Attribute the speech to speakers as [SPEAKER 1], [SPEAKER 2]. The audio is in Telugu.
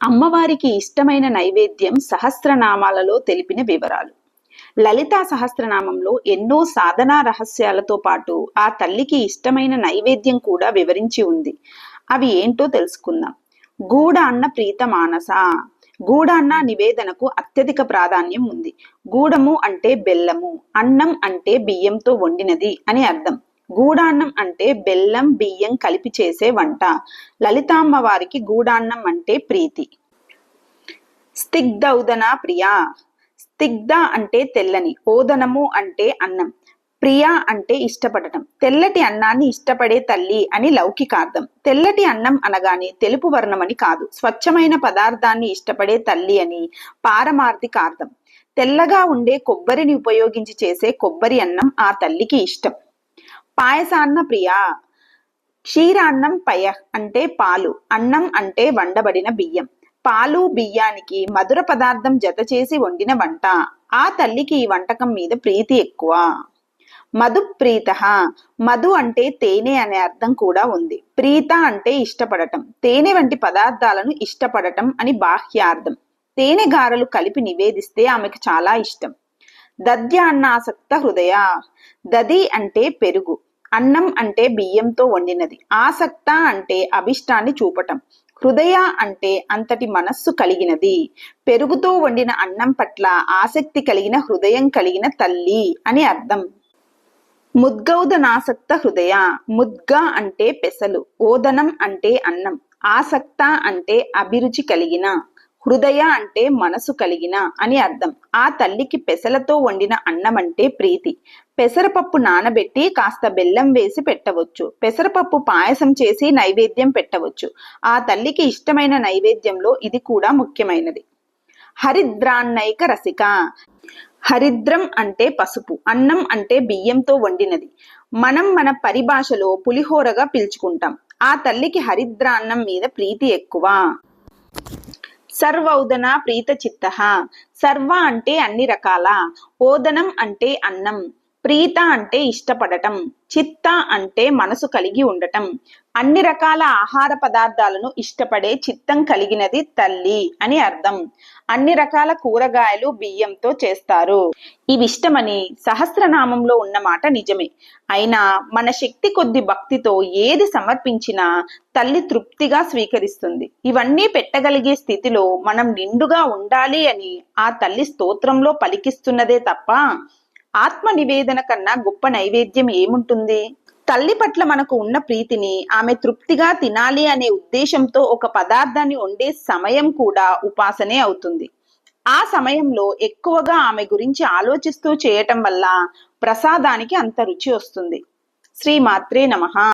[SPEAKER 1] అమ్మవారికి ఇష్టమైన నైవేద్యం సహస్రనామాలలో తెలిపిన వివరాలు. లలితా సహస్రనామంలో ఎన్నో సాధనా రహస్యాలతో పాటు ఆ తల్లికి ఇష్టమైన నైవేద్యం కూడా వివరించి ఉంది. అవి ఏంటో తెలుసుకుందాం. గూడ అన్న ప్రీత మానస. గూడ అన్న నివేదనకు అత్యధిక ప్రాధాన్యం ఉంది. గూడము అంటే బెల్లము అన్నం అంటే బియ్యంతో వండినది అని అర్థం. గూడాన్నం అంటే బెల్లం బియ్యం కలిపి చేసే వంట. లలితాంబ వారికి గూడాన్నం అంటే ప్రీతి. స్థిగ్ధౌదన ప్రియా. స్థిగ్ధ అంటే తెల్లని ఓదనము అంటే అన్నం ప్రియా అంటే ఇష్టపడటం. తెల్లటి అన్నాన్ని ఇష్టపడే తల్లి అని లౌకికార్థం. తెల్లటి అన్నం అనగానే తెలుపు వర్ణమని కాదు స్వచ్ఛమైన పదార్థాన్ని ఇష్టపడే తల్లి అని పారమార్థికార్థం. తెల్లగా ఉండే కొబ్బరిని ఉపయోగించి చేసే కొబ్బరి అన్నం ఆ తల్లికి ఇష్టం. పాయసాన్న ప్రియ. క్షీరాన్నం పయ అంటే పాలు. అన్నం అంటే వండబడిన బియ్యం. పాలు బియ్యానికి మధుర పదార్థం జత చేసి వండిన వంట. ఆ తల్లికి ఈ వంటకం మీద ప్రీతి ఎక్కువ. మధు ప్రీత. మధు అంటే తేనె అనే అర్థం కూడా ఉంది. ప్రీత అంటే ఇష్టపడటం. తేనె వంటి పదార్థాలను ఇష్టపడటం అని బాహ్యార్థం. తేనె గారలు కలిపి నివేదిస్తే ఆమెకు చాలా ఇష్టం. దద్యాన్నాసక్త హృదయ. దది అంటే పెరుగు. అన్నం అంటే బియ్యంతో వండినది. ఆసక్త అంటే అభిష్టాన్ని చూపటం. హృదయ అంటే అంతటి మనస్సు కలిగినది. పెరుగుతో వండిన అన్నం పట్ల ఆసక్తి కలిగిన హృదయం కలిగిన తల్లి అని అర్థం. ముద్గౌదనాసక్త హృదయ. ముద్గ అంటే పెసలు. ఓదనం అంటే అన్నం. ఆసక్త అంటే అభిరుచి కలిగిన. హృదయ అంటే మనసు కలిగిన అని అర్థం. ఆ తల్లికి పెసలతో వండిన అన్నం అంటే ప్రీతి. పెసరపప్పు నానబెట్టి కాస్త బెల్లం వేసి పెట్టవచ్చు. పెసరపప్పు పాయసం చేసి నైవేద్యం పెట్టవచ్చు. ఆ తల్లికి ఇష్టమైన నైవేద్యంలో ఇది కూడా ముఖ్యమైనది. హరిద్రాన్నైక రసిక. హరిద్రం అంటే పసుపు అన్నం అంటే బియ్యంతో వండినది. మనం మన పరిభాషలో పులిహోరగా పిలుచుకుంటాం. ఆ తల్లికి హరిద్రాన్నం మీద ప్రీతి ఎక్కువ. సర్వౌదన ప్రీత చిత్త సర్వ అంటే అన్ని రకాల. ఓదనం అంటే అన్నం. ప్రీత అంటే ఇష్టపడటం చిత్త అంటే మనసు కలిగి ఉండటం. అన్ని రకాల ఆహార పదార్థాలను ఇష్టపడే చిత్తం కలిగినది తల్లి అని అర్థం. అన్ని రకాల కూరగాయలు బియ్యంతో చేస్తారు. ఇవి ఇష్టమని సహస్రనామంలో ఉన్న మాట నిజమే. అయినా మన శక్తి కొద్ది భక్తితో ఏది సమర్పించినా తల్లి తృప్తిగా స్వీకరిస్తుంది. ఇవన్నీ పెట్టగలిగే స్థితిలో మనం నిండుగా ఉండాలి అని ఆ తల్లి స్తోత్రంలో పలికిస్తున్నదే తప్ప ఆత్మ నివేదన కన్నా గొప్ప నైవేద్యం ఏముంటుంది? తల్లి పట్ల మనకు ఉన్న ప్రీతిని ఆమె తృప్తిగా తినాలి అనే ఉద్దేశంతో ఒక పదార్థాన్ని వండే సమయం కూడా ఉపాసనే అవుతుంది. ఆ సమయంలో ఎక్కువగా ఆమె గురించి ఆలోచిస్తూ చేయటం వల్ల ప్రసాదానికి అంత రుచి వస్తుంది. శ్రీ మాత్రే నమ.